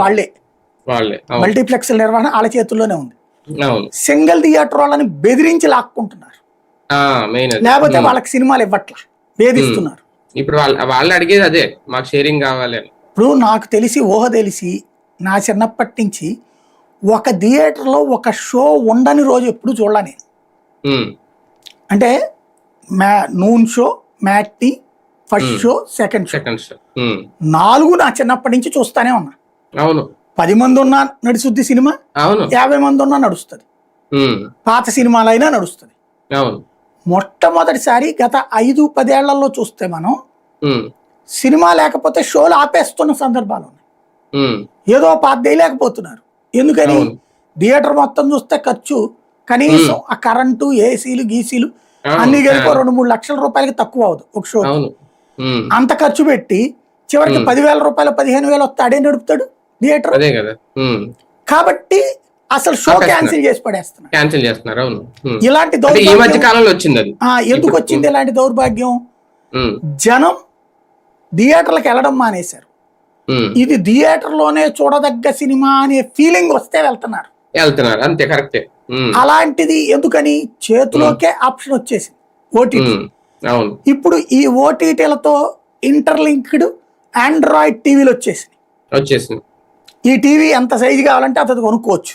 వాళ్ళే. వాళ్ళే మల్టీప్లెక్స్ నిర్వహణ వాళ్ళ చేతుల్లోనే ఉంది. సింగిల్ థియేటర్ వాళ్ళని బెదిరించి లాక్కుంటున్నారు. లేకపోతే వాళ్ళకి సినిమాలు ఇవ్వట్లా. వేధిస్తున్నారు ఇప్పుడు వాళ్ళు అడిగేది అదే మాకు షేరింగ్ కావాలి ఇప్పుడు నాకు తెలిసి ఊహ తెలిసి నా చిన్నప్పటి నుంచి ఒక థియేటర్లో ఒక షో ఉండని రోజు ఎప్పుడు చూడలే నేను. అంటే మ్యా noon show matinee first show second show. Second show. Um, నాలుగు నా చిన్నప్పటి నుంచి చూస్తానే ఉన్నా. అవును. పది మంది ఉన్నా నడుస్తుంది సినిమా అవును. యాభై మంది ఉన్నా నడుస్తుంది పాత సినిమాలైనా నడుస్తుంది. అవును. మొట్టమొదటిసారి గత ఐదు పదేళ్ళలో చూస్తే మనం సినిమా లేకపోతే షోలు ఆపేస్తున్న సందర్భాలు ఉన్నాయి. ఏదో పాత లేకపోతున్నారు ఎందుకని. థియేటర్ మొత్తం చూస్తే ఖర్చు కనీసం ఆ కరెంటు ఏసీలు గీసీలు. అన్ని కలిపి రెండు మూడు లక్షల రూపాయలకి తక్కువ అవదు ఒక షో అంత ఖర్చు పెట్టి చివరికి పదివేల రూపాయలు పదిహేను వేలు వస్తే అడే నడుపుతాడు? థియేటర్? అదే కదా. ఉమ్, కాబట్టి అసలు షో. క్యాన్సిల్ చేసి పడేస్తున్నారు. క్యాన్సిల్ చేస్తున్నారు అవును. ఇలాంటి ఈ మధ్య కాలంలో వచ్చింది అది. ఎందుకు వచ్చింది ఇలాంటి దౌర్భాగ్యం? జనం థియేటర్లకు వెళ్ళడం మానేశారు. ఇది థియేటర్లోనే చూడదగ్గ సినిమా అనే ఫీలింగ్ వస్తే వెళ్తున్నారు. వెళ్తున్నారు. అంతే కరెక్టే. అలాంటిది ఎందుకని? చేతిలోకే ఆప్షన్ వచ్చేసింది. ఓటీటీ ఇప్పుడు ఈ ఓటీటీలతో ఇంటర్లింక్డ్ ఆండ్రాయిడ్ టీవీలు వచ్చేసింది వచ్చేసింది ఈ టీవీ ఎంత సైజు కావాలంటే అంత కొనుక్కోవచ్చు.